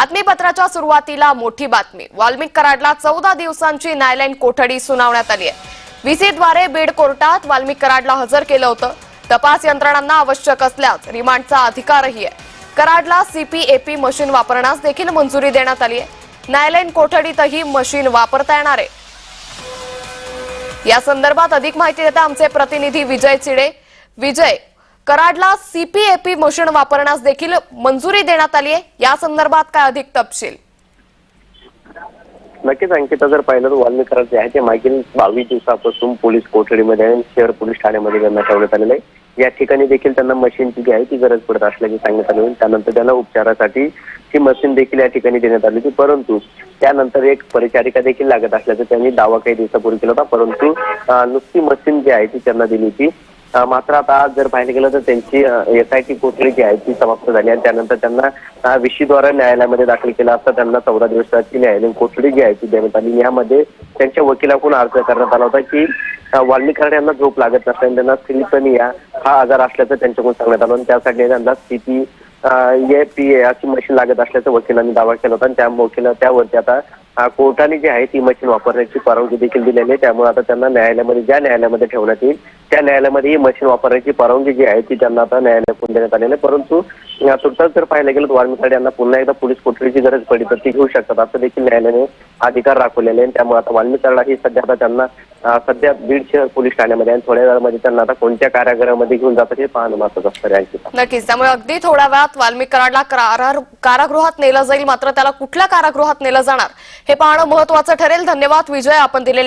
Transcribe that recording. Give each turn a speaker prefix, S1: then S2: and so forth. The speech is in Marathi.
S1: बातमीपत्राच्या सुरुवातीला मोठी बातमी. वाल्मिक कराडला चौदा दिवसांची न्यायालयीन कोठडी सुनावण्यात आली आहे. व्हीसीद्वारे बीड कोर्टात वाल्मिक कराडला हजर केलं होतं. तपास यंत्रणांना आवश्यक असल्यास रिमांडचा अधिकारही आहे. कराडला सीपीएपी मशीन वापरण्यास देखील मंजुरी देण्यात आली आहे. न्यायालयीन कोठडीतही मशीन वापरता येणार आहे. या संदर्भात अधिक माहिती देता आमचे प्रतिनिधी विजय चिडे. विजय कराडला सीपीएपी मशीन वापरण्यास देखील मंजुरी देण्यात आली आहे. या संदर्भात काय अधिक तपशील?
S2: नक्कीच अंकिता जर पाहिलं तर वाल्मी कराड जे आहे ते मागील बावीस दिवसापासून पोलीस कोठडीमध्ये आणि शहर पोलीस ठाण्यामध्ये त्यांना ठेवण्यात आलेलं आहे. या ठिकाणी देखील त्यांना मशीनची जी आहे ती गरज पडत असल्याचे सांगण्यात आले त्यानंतर त्यांना उपचारासाठी ती मशीन देखील या ठिकाणी देण्यात आली होती. परंतु त्यानंतर एक परिचारिका देखील लागत असल्याचं त्यांनी दावा काही दिवसापूर्वी केला होता. परंतु नुसती मशीन जी आहे ती त्यांना दिली होती. मात्र आता आज जर पाहिलं गेलं तर त्यांची एस आय टी कोठडी जी आहे ती समाप्त झाली आणि त्यानंतर त्यांना विशीद्वारा न्यायालयामध्ये दाखल केला असता. त्यांना चौदा दिवसाची न्यायालयीन कोठडी जी आहे ती देण्यात आली. यामध्ये त्यांच्या वकिलाकडून अर्ज करण्यात आला होता की अं, यांना झोप लागत नसल्याने त्यांना स्किलिपनिया हा आजार असल्याचं त्यांच्याकडून सांगण्यात आलं. आणि त्यासाठी त्यांना स्थिती ए पी ए अशी मशीन लागत असल्याचं वकिलांनी दावा केला होता. आणि त्या वकिला त्यावरती आता कोर्टाने जी आहे ती मशीन वापरण्याची परवानगी देखील दिलेली आहे. त्यामुळे आता त्यांना न्यायालयामध्ये ज्या न्यायालयामध्ये ठेवण्यात येईल त्या न्यायालयामध्ये ही मशीन वापरण्याची परवानगी जी आहे ती त्यांना आता न्यायालयाकडून देण्यात आलेली आहे. परंतु तुर्तास जर पाहिलं गेलं तर वाल्मिकाड यांना पुन्हा एकदा पोलीस कोठडीची गरज पडली तर ती घेऊ शकतात. असं देखील न्यायालयाने अधिकार राखवलेले आहे त्यामुळे आता वाल्मिकाडला ही सध्या आता त्यांना सध्या बीड शहर पोलीस ठाण्यामध्ये आणि थोड्या वेळामध्ये त्यांना आता कोणत्या कारागृहामध्ये घेऊन जातात हे पाहणं महत्वाचं असतं यांची
S1: नक्कीच. त्यामुळे अगदी थोड्या वेळात वाल्मिक कराडला कारागृहात नेलं जाईल मात्र त्याला कुठल्या कारागृहात नेलं जाणार? हे पाहणं महत्वाचं ठरेल. धन्यवाद. विजय आपण दिलेले